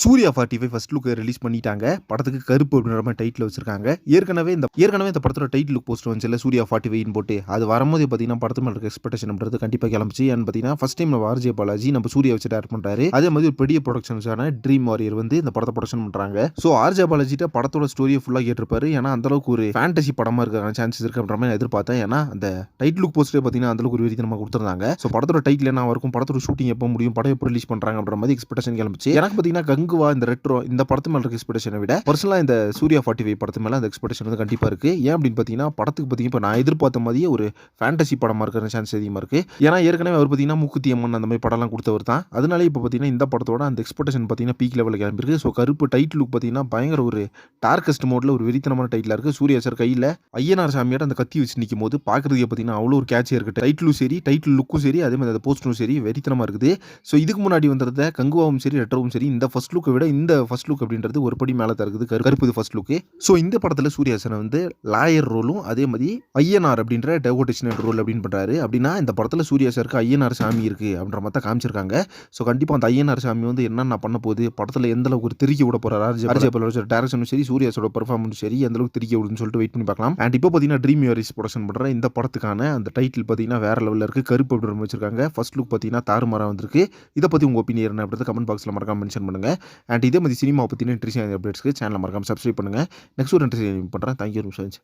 Suriya forty five first look release பண்ணிட்டாங்க. படத்துக்கு கருப்பு அப்படின்ற மாதிரி டைட்டில் வச்சிருக்காங்க. ஏற்கனவே இந்த ஏற்கனவே இந்த படத்தோட டைட்டில் லுக் போஸ்ட் வந்துச்சுல சூர்யா ஃபார்ட்டி ஃபைவ்னு போட்டு. அது வரும்போது பார்த்தீங்கன்னா படத்து மேலே எக்ஸ்பெக்டேஷன் அப்படின்றது கண்டிப்பாக கிளம்பிச்சு. அண்ட் பார்த்தீங்கன்னா ஃபஸ்ட் டைம் நம்ம ஆர்ஜே பாலாஜி நம்ம சூர்யா வச்சு டேரக்ட் பண்ணுறாரு அதே மாதிரி ஒரு பெரிய ப்ரொடக்ஷன்ஸான ட்ரீம் வாரியர் வந்து இந்த படத்தை ப்ரொடக்ஷன் பண்ணுறாங்க ஸோ ஆர்ஜே பாலாஜிட்ட படத்தோட ஸ்டோரியை ஃபுல்லாக கேட்டிருப்பாரு. ஏன்னா அந்த அளவுக்கு ஒரு ஃபேண்டசி படமாக இருக்கிற சான்சஸ் இருக்கு அப்படின்ற மாதிரி எதிர்பார்த்தேன். ஏன்னா அந்த டைட்டில் லுக் போஸ்ட்டே பார்த்தீங்கன்னா அந்த அளவுக்கு ஒரு நம்ம கொடுத்துருந்தாங்க. ஸோ படத்தோட டைட்டில் என்ன இருக்கும் படத்தோட ஷூட்டிங் எப்போ முடியும் படம் எப்போ ரிலீஸ் பண்ணுறாங்க அப்படின்ற மாதிரி எக்ஸ்பெக்டேஷன் கிளம்பிச்சு. எனக்கு பார்த்தீங்கன்னா கங்குவா இந்த ரெட்ரோ இந்த படத்து மேலே இருக்க எக்ஸ்பெக்டேஷனை விட பர்சனலாக இந்த சூர்யா ஃபார்ட்டி ஃபைவ் படத்து மேலே அந்த எக்ஸ்பெக்டேஷன் வந்து கண்டிப்பாக இருக்குது ஏன் அப்படின்னு பார்த்தீங்கன்னா படத்துக்கு பார்த்தீங்கன்னா இப்போ நான் எதிர்பார்த்த மாதிரியே ஒரு ஃபேண்டசி படமாக இருக்கிற சான்ஸ் அதிகமாக இருக்குது ஏன்னா ஏற்கனவே அவர் பார்த்தீங்கன்னா மூக்குத்தி அம்மன் அந்த மாதிரி படம்லாம் கொடுத்தவர் தான். அதனால இப்போ பார்த்தீங்கன்னா இந்த படத்தோட அந்த எக்ஸ்பெக்டேஷன் பார்த்தீங்கன்னா பீக் லெவலில் கிளம்பிருக்கு ஸோ கருப்பு டைட்டில் லுக் பார்த்தீங்கன்னா பயங்கர ஒரு டார்கஸ்ட் மோடில் ஒரு வெறித்தனமான டைட்டில் இருக்குது சூர்யா சார் கையில் ஐயனார் சாமியோட அந்த கத்தி வச்சு நிற்கும் போது பார்க்குறதுக்கு பார்த்தீங்கன்னா அவ்வளோ ஒரு கேட்சியாக இருக்குது டைட்டிலும் சரி டைட்டில் லுக்கும் சரி அதே மாதிரி அந்த போஸ்டரும் சரி வெறித்தனமாக இருக்குது. ஸோ இதுக்கு முன்னாடி வந்துருந்த கங்குவாவும் சரி ரெட்டரும் சரி இந்த ஃபர்ஸ்ட் லுக்கை விட இந்த ஃபர்ஸ்ட் லுக் அப்படின்றது ஒரு படி மேலே தான் இருக்குது கரு கருப்பு ஃபர்ஸ்ட் லுக்கு ஸோ இந்த படத்தில் சூர்யா சார் வந்து லாயர் ரோலும் அதே மாதிரி ஐயனார் அப்படின்ற டெவோட்டேஷனல் ரோல் அப்படின்னு பண்ணுறாரு அப்படின்னா இந்த படத்தில் சூர்யா சாருக்கு ஐயனார் சாமி இருக்குது அப்படின்ற மாதிரி தான் காமிச்சிருக்காங்க. ஸோ கண்டிப்பாக அந்த ஐயனார் சாமி வந்து என்னென்ன பண்ண போகுது படத்தில் எந்த அளவுக்கு ஒரு திருக்கி விட போகிறார் பல்லோட டேரக்ஷனும் சரி சூர்யாஸோட பெர்ஃபார்மன்ஸ் சரி எந்த அளவுக்கு திருக்கி விடுன்னு சொல்லிட்டு வெயிட் பண்ணி பார்க்கலாம். அண்ட் இப்போ பார்த்தீங்கன்னா ட்ரீம் யூரிஸ் ப்ரொடக்ஷன் பண்ணுற இந்த படத்துக்கான அந்த டைட்டில் பார்த்தீங்கன்னா வேற லெவலில் இருக்குது கருப்பு அப்படின்னு வச்சிருக்காங்க. ஃபர்ஸ்ட் லுக் பார்த்தீங்கன்னா தாறுமாறா வந்திருக்கு. இதை பற்றி உங்கள் ஒப்பீனியன் என்ன அப்படின்றத கமெண்ட் பாக்ஸில் மறக்காம மென்ஷன் பண்ணுங்கள் அண்ட் இதே மாதிரி சினிமா பற்றின இன்ட்ரெஸ்டிங் அப்டேட்ஸ்க்கு சேனலை மறக்காம சப்ஸ்கிரைப் பண்ணுங்கள் நெக்ஸ்ட் ஒரு இன்ட்ரெஸ்டிங் பண்ணுறேன் தேங்க்யூ மிஷன்ஸ்